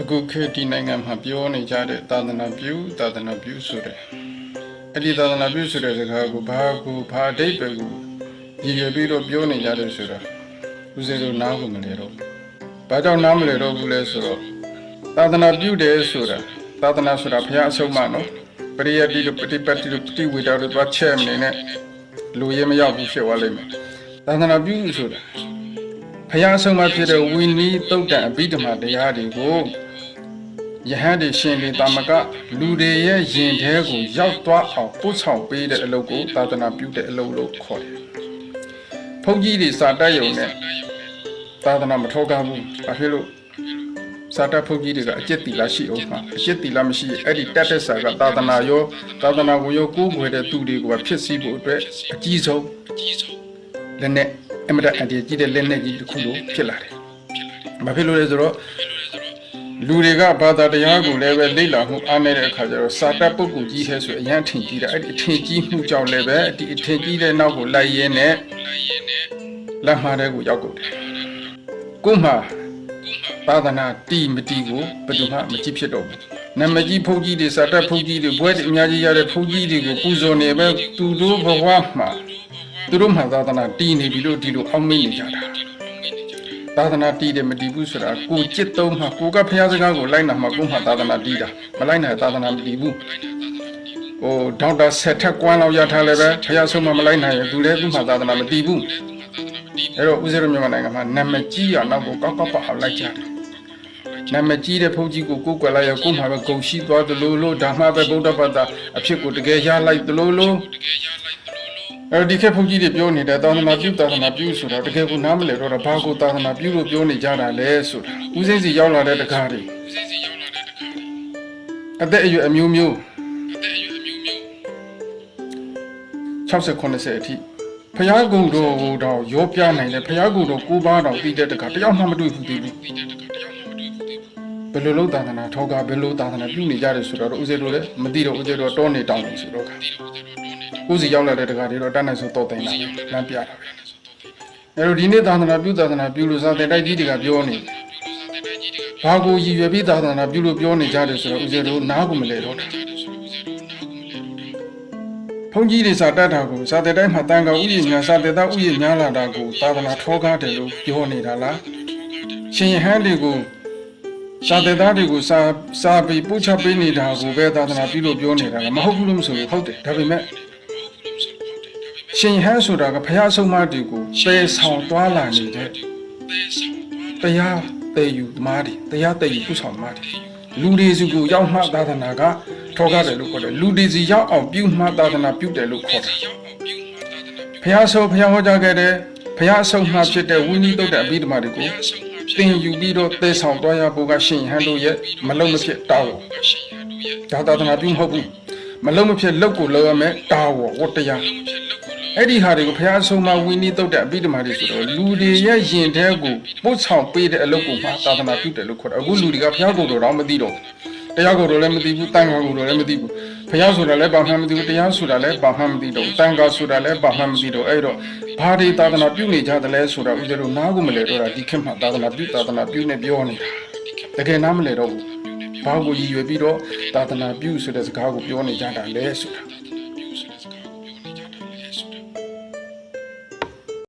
အခုခေတ်ဒီနိုင်ငံမှာပြောနေကြတဲ့သာသနာပြုသာသနာပြုဆိုတဲ့အဲ့ဒီသာသနာပြုဆိုတဲ့စကားကိုဘာကိုဘာအဓိပ္ပာယ်ကိုရည်ရွယ်ပြီးတော့ပြောနေကြတယ်ဆိုတော့ဦးဇင်းတို့နားကိုမလဲတော့ဘူးဘာကြောင့်နားမလဲတော့ဘူးလဲဆိုတော့သာသနာပြုတယ်ဆိုတာသာသနာဆိုတာဘုရားအဆုံးအမနော်ပရိယတ်တိတို့ပฏิပတ်တိတို့ပฏิဝေဒတို့သွားချက်မနေနဲ့လူရဲမရောက်ဘူးဖြစ်သွားလိမ့်မယ်သာသနာပြုဆိုတာဘုရားအဆုံးအမဖြစ်တဲ့ဝိနည်းတုတ်တန်အဘိဓမ္မာတရားတွေကို ယဟန်ဒီရှင်ဒီတာမကလူတွေရဲ့ယင်ထဲကိုရောက်သွားအောင်ပို့ဆောင်ပေးတဲ့အလုပ်ကိုသာသနာပြုတဲ့အလုပ်လို့ခေါ်တယ်။ဘုန်းကြီးတွေစာတက်ရုံနဲ့သာသနာမထောကားဘူး။ဘာဖြစ်လို့စာတက်ဘုန်းကြီးတွေကအကျင့်တီလာရှိအောင်မှာအကျင့်တီလာမရှိရင်အဲ့ဒီတက်တဲ့စာကသာသနာရောသာသနာကိုရောကိုးကွယ်တဲ့သူတွေကိုဖြစ်စီဖို့အတွက်အကြီးဆုံးလက်နဲ့အမတအန်တီကြီးတဲ့လက်နဲ့ကြီးတစ်ခုလို့ဖြစ်လာတယ်။ဘာဖြစ်လို့လဲဆိုတော့ လူတွေကဘာသာတရားကိုလည်းပဲလေ့လာမှုအားနေတဲ့အခါကျတော့စာတတ်ပုဂ္ဂိုလ်ကြီးထဲဆိုအရန်ထင်ကြီးတာအဲ့ဒီအထင်ကြီးမှုကြောင့်လည်းပဲဒီအထင်ကြီးတဲ့နောက်ကိုလိုက်ရင်းနဲ့လက်မှားတဲ့ကိုရောက်ကုန်တယ်ကို့မှာသာသနာတီမတီကိုဘယ်သူမှမကြည့်ဖြစ်တော့ဘူးနမကြီးဖုန်ကြီးတွေစာတတ်ဖုန်ကြီးတွေဘွဲတွေအများကြီးရတဲ့ဖုန်ကြီးတွေကိုပူဇော်နေပဲသူတို့ဘဝမှာသူတို့မှာသာသနာတီနေပြီလို့ဒီလိုအောက်မေ့နေကြတာ သာသနာတည်တယ်မတည်ဘူးဆိုတာကိုจิตသုံးမှာကိုကဖះစကားကိုလိုက်နာမှာကိုမှသာသနာတည်တာမလိုက်နာသာသနာမတည်ဘူးဟိုဒေါက်တာဆက်ထက်ကွမ်းလောက်ရထားလည်းပဲဖះဆုံးမမလိုက်နိုင်ရင်သူလည်းသူမှသာသနာမတည်ဘူးအဲ့တော့ဦးဇေရမြန်မာနိုင်ငံမှာနာမည်ကြီးရနောက်ကိုကောက်ကောက်ပအောင်လိုက်ကြတယ်နာမည်ကြီးတဲ့ဘုန်းကြီးကိုကိုယ်ကွယ်လိုက်ရကိုမှပဲဂုံရှိသွားသလိုလိုဓမ္မပဲဗုဒ္ဓဘာသာအဖြစ်ကိုတကယ်ရလိုက်သလိုလို အဲ့ဒီခေတ်ဘုန်းကြီးတွေပြောနေတဲ့သာသနာပြုသာသနာပြုဆိုတာတကယ်ကိုနားမလည်တော့တာဘာကိုသာသနာပြုလို့ပြောနေကြတာလဲဆိုတာဦးစိမ့်စီရောက်လာတဲ့တကားတွေအသက်အရွယ်အမျိုးမျိုး60 90အထိဖျားကုံတော်ဟိုတော့ရောပြနိုင်တယ်ဖျားကုံတော်ကိုးပါးတော်ပြီးတဲ့တကားတယောက်မှမတွေ့ဘူးသေးဘူးဘယ်လိုလုပ်သာသနာထောကဘယ်လိုသာသနာပြုနေကြတယ်ဆိုတော့ဦးစိမ့်တို့လည်းမသိတော့ဦးစိမ့်တို့တောနေတောင်းနေဆိုတော့ခါ ကိုယ်စီရောက်လာတဲ့တကားတွေတော့တတ်နိုင်ဆိုတော့တင်တာလမ်းပြတာပဲအဲတော့ဒီနေ့သာသနာပြုသာသနာပြုလို့စာတင်တိုက်ကြီးတွေကပြောနေဘာကိုရည်ရွယ်ပြီးသာသနာပြုလို့ပြောနေကြတယ်ဆိုတော့ဦးဇေတို့နားကိုမလဲတော့တာဘုန်းကြီးတွေစာတတ်တာကိုစာတင်တိုက်မှာတန်ခါဥယျာဉ်များစာတင်သားဥယျာဉ်များလာတာကိုသာသနာထောကားတယ်လို့ပြောနေတာလားရှင်ယဟန်တွေကိုစာတင်သားတွေကိုစာစာပြီးပို့ချပေးနေတာကိုပဲသာသနာပြုလို့ပြောနေတာလားမဟုတ်ဘူးလို့မဆိုဘူးဟုတ်တယ်ဒါပေမဲ့ ရှင်ဟန်းဆိုတာကဘုရားဆုံးမတွေကိုပယ်ဆောင်သွားလာနေတဲ့တရားတည်ယူသမားတွေတရားတည်ယူပုဆောင်သမားတွေလူတွေစုကိုရောက်မှသာသနာကထောကားတယ်လို့ခေါ်တယ်လူတွေစီရောက်အောင်ပြုမှသာသနာပြုတယ်လို့ခေါ်တယ်ဘုရားဆုံးဘုရားဟောကြားခဲ့တဲ့ဘုရားဆုံးမှဖြစ်တဲ့ဝိနည်းတုတ်တဲ့အဘိဓမ္မာတွေကိုသင်ယူပြီးတော့တည်ဆောင်သွားရဖို့ကရှင်ဟန်းတို့ရဲ့မလုံးမဖြစ်တာဝဒါသာသနာပြုမဟုတ်ဘူးမလုံးမဖြစ်လောက်ကိုလောက်ရမယ်တာဝဝတ္တရား အဲ့ဒီဟာတွေကိုဘုရားဆုံးမဝိနည်းတုတ်တဲ့အပိဓမ္မာတွေဆိုတော့လူတွေရဲ့ယင်ထဲကိုပို့ဆောင်ပေးတဲ့အလုပ်ကိုမှသာသနာပြုတယ်လို့ခေါ်တယ်အခုလူတွေကဘုရားကိုယ်တော်တော့မသိတော့ဘူးတရားကိုယ်တော်လည်းမသိဘူးတန်ခါကိုယ်တော်လည်းမသိဘူးဘုရားဆိုတာလည်းဘာမှမသိဘူးတရားဆိုတာလည်းဘာမှမသိတော့ဘူးတန်ခါဆိုတာလည်းဘာမှမသိတော့အဲ့တော့ဘာတွေသာသနာပြုနေကြသလဲဆိုတာဦးဇင်းတို့နားကိုမလဲတော့တာဒီခေတ်မှာသာသနာပြုသာသနာပြုနေပြောနေတာတကယ်နားမလဲတော့ဘူးဘာကိုရည်ရွယ်ပြီးတော့သာသနာပြုဆိုတဲ့စကားကိုပြောနေကြတာလဲဆိုတာ